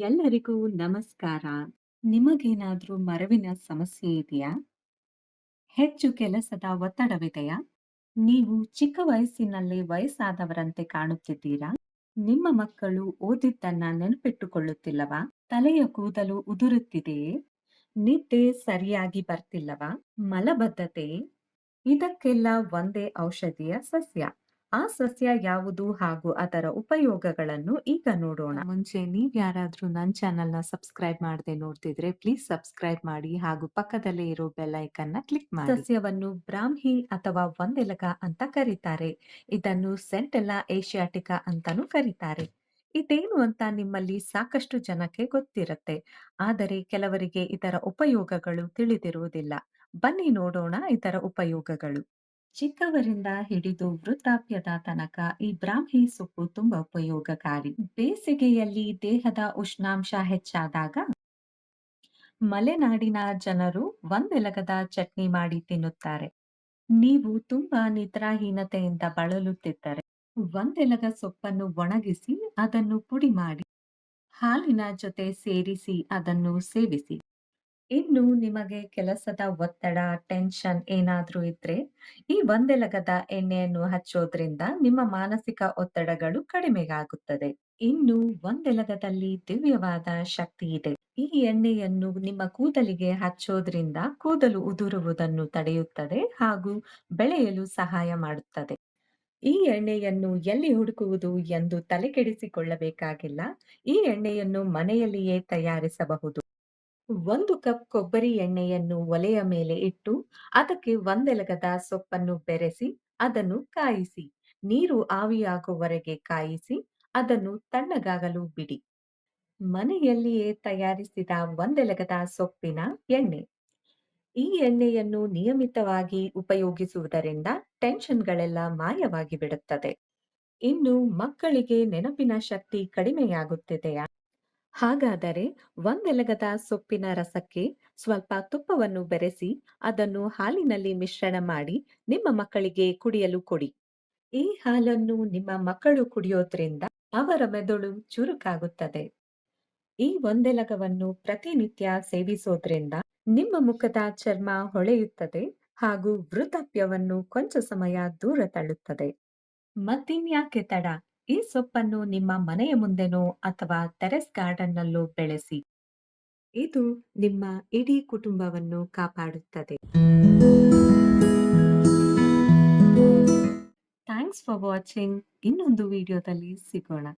ಎಲ್ಲರಿಗೂ ನಮಸ್ಕಾರ. ನಿಮಗೇನಾದ್ರೂ ಮರವಿನ ಸಮಸ್ಯೆ ಇದೆಯಾ? ಹೆಚ್ಚು ಕೆಲಸದ ಒತ್ತಡವಿದೆಯಾ? ನೀವು ಚಿಕ್ಕ ವಯಸ್ಸಿನಲ್ಲಿ ವಯಸ್ಸಾದವರಂತೆ ಕಾಣುತ್ತಿದ್ದೀರಾ? ನಿಮ್ಮ ಮಕ್ಕಳು ಓದಿದ್ದನ್ನ ನೆನಪಿಟ್ಟುಕೊಳ್ಳುತ್ತಿಲ್ಲವಾ? ತಲೆಯ ಕೂದಲು ಉದುರುತ್ತಿದೆಯೇ? ನಿದ್ದೆ ಸರಿಯಾಗಿ ಬರ್ತಿಲ್ಲವಾ? ಮಲಬದ್ಧತೆ ಇದಕ್ಕೆಲ್ಲ ಒಂದೇ ಔಷಧಿಯ ಸಸ್ಯ. ಆ ಸಸ್ಯ ಯಾವುದು ಹಾಗೂ ಅದರ ಉಪಯೋಗಗಳನ್ನು ಈಗ ನೋಡೋಣ. ಮುಂಚೆ ನೀವ್ ಯಾರಾದ್ರೂ ನನ್ನ ಚಾನೆಲ್ನ ಸಬ್ಸ್ಕ್ರೈಬ್ ಮಾಡದೆ ನೋಡ್ತಿದ್ರೆ ಪ್ಲೀಸ್ ಸಬ್ಸ್ಕ್ರೈಬ್ ಮಾಡಿ ಹಾಗೂ ಪಕ್ಕದಲ್ಲೇ ಇರೋ ಬೆಲ್ ಐಕಾನ್‌ನ ಕ್ಲಿಕ್ ಮಾಡಿ. ಸಸ್ಯವನ್ನು ಬ್ರಾಹ್ಮಿ ಅಥವಾ ಒಂದೆಲಗ ಅಂತ ಕರೀತಾರೆ. ಇದನ್ನು ಸೆಂಟೆಲ್ಲಾ ಏಷಿಯಾಟಿಕಾ ಅಂತಾನೂ ಕರೀತಾರೆ. ಇದೇನು ಅಂತ ನಿಮ್ಮಲ್ಲಿ ಸಾಕಷ್ಟು ಜನಕ್ಕೆ ಗೊತ್ತಿರುತ್ತೆ ಆದರೆ ಕೆಲವರಿಗೆ ಇದರ ಉಪಯೋಗಗಳು ತಿಳಿದಿರುವುದಿಲ್ಲ. ಬನ್ನಿ ನೋಡೋಣ ಇದರ ಉಪಯೋಗಗಳು. ಚಿಕ್ಕವರಿಂದ ಹಿಡಿದು ವೃದ್ಧಾಪ್ಯದ ತನಕ ಈ ಬ್ರಾಹ್ಮಿ ಸೊಪ್ಪು ತುಂಬಾ ಉಪಯೋಗಕಾರಿ. ಬೇಸಿಗೆಯಲ್ಲಿ ದೇಹದ ಉಷ್ಣಾಂಶ ಹೆಚ್ಚಾದಾಗ ಮಲೆನಾಡಿನ ಜನರು ಒಂದೆಲಗದ ಚಟ್ನಿ ಮಾಡಿ ತಿನ್ನುತ್ತಾರೆ. ನೀವು ತುಂಬಾ ನಿದ್ರಾಹೀನತೆಯಿಂದ ಬಳಲುತ್ತಿದ್ದರೆ ಒಂದೆಲಗ ಸೊಪ್ಪನ್ನು ಒಣಗಿಸಿ ಅದನ್ನು ಪುಡಿ ಮಾಡಿ ಹಾಲಿನ ಜೊತೆ ಸೇರಿಸಿ ಅದನ್ನು ಸೇವಿಸಿ. ಇನ್ನು ನಿಮಗೆ ಕೆಲಸದ ಒತ್ತಡ, ಟೆನ್ಷನ್ ಏನಾದ್ರೂ ಇದ್ರೆ ಈ ಒಂದೆಲಗದ ಎಣ್ಣೆಯನ್ನು ಹಚ್ಚೋದ್ರಿಂದ ನಿಮ್ಮ ಮಾನಸಿಕ ಒತ್ತಡಗಳು ಕಡಿಮೆಯಾಗುತ್ತದೆ. ಇನ್ನು ಒಂದೆಲಗದಲ್ಲಿ ದಿವ್ಯವಾದ ಶಕ್ತಿ ಇದೆ. ಈ ಎಣ್ಣೆಯನ್ನು ನಿಮ್ಮ ಕೂದಲಿಗೆ ಹಚ್ಚೋದ್ರಿಂದ ಕೂದಲು ಉದುರುವುದನ್ನು ತಡೆಯುತ್ತದೆ ಹಾಗೂ ಬೆಳೆಯಲು ಸಹಾಯ ಮಾಡುತ್ತದೆ. ಈ ಎಣ್ಣೆಯನ್ನು ಎಲ್ಲಿ ಹುಡುಕುವುದು ಎಂದು ತಲೆಕೆಡಿಸಿಕೊಳ್ಳಬೇಕಾಗಿಲ್ಲ. ಈ ಎಣ್ಣೆಯನ್ನು ಮನೆಯಲ್ಲಿಯೇ ತಯಾರಿಸಬಹುದು. ಒಂದು ಕಪ್ ಕೊಬ್ಬರಿ ಎಣ್ಣೆಯನ್ನು ಒಲೆಯ ಮೇಲೆ ಇಟ್ಟು, ಅದಕ್ಕೆ ಒಂದೆಲಗದ ಸೊಪ್ಪನ್ನು ಬೆರೆಸಿ, ಅದನ್ನು ಕಾಯಿಸಿ. ನೀರು ಆವಿಯಾಗುವವರೆಗೆ ಕಾಯಿಸಿ, ಅದನ್ನು ತಣ್ಣಗಾಗಲು ಬಿಡಿ. ಮನೆಯಲ್ಲಿಯೇ ತಯಾರಿಸಿದ ಒಂದೆಲಗದ ಸೊಪ್ಪಿನ ಎಣ್ಣೆ. ಈ ಎಣ್ಣೆಯನ್ನು ನಿಯಮಿತವಾಗಿ ಉಪಯೋಗಿಸುವುದರಿಂದ ಟೆನ್ಷನ್‌ಗಳೆಲ್ಲ ಮಾಯವಾಗಿ ಬಿಡುತ್ತದೆ. ಇನ್ನು ಮಕ್ಕಳಿಗೆ ನೆನಪಿನ ಶಕ್ತಿ ಕಡಿಮೆಯಾಗುತ್ತಿದೆಯಾ? ಹಾಗಾದರೆ ಒಂದೆಲಗದ ಸೊಪ್ಪಿನ ರಸಕ್ಕೆ ಸ್ವಲ್ಪ ತುಪ್ಪವನ್ನು ಬೆರೆಸಿ ಅದನ್ನು ಹಾಲಿನಲ್ಲಿ ಮಿಶ್ರಣ ಮಾಡಿ ನಿಮ್ಮ ಮಕ್ಕಳಿಗೆ ಕುಡಿಯಲು ಕೊಡಿ. ಈ ಹಾಲನ್ನು ನಿಮ್ಮ ಮಕ್ಕಳು ಕುಡಿಯೋದ್ರಿಂದ ಅವರ ಮೆದುಳು ಚುರುಕಾಗುತ್ತದೆ. ಈ ಒಂದೆಲಗವನ್ನು ಪ್ರತಿನಿತ್ಯ ಸೇವಿಸೋದ್ರಿಂದ ನಿಮ್ಮ ಮುಖದ ಚರ್ಮ ಹೊಳೆಯುತ್ತದೆ ಹಾಗೂ ವೃತಾಪ್ಯವನ್ನು ಕೊಂಚ ಸಮಯ ದೂರ ತಳ್ಳುತ್ತದೆ. ಮತ್ತಿನ್ಯಾಕೆ ತಡ? ಈ ಸೊಪ್ಪನ್ನು ನಿಮ್ಮ ಮನೆಯ ಮುಂದೆನೋ ಅಥವಾ ಟೆರೆಸ್ ಗಾರ್ಡನ್‌ನಲ್ಲೋ ಬೆಳೆಸಿ. ಇದು ನಿಮ್ಮ ಇಡೀ ಕುಟುಂಬವನ್ನು ಕಾಪಾಡುತ್ತದೆ. Thanks for watching. ಇನ್ನೊಂದು ವಿಡಿಯೋದಲ್ಲಿ ಸಿಗೋಣ.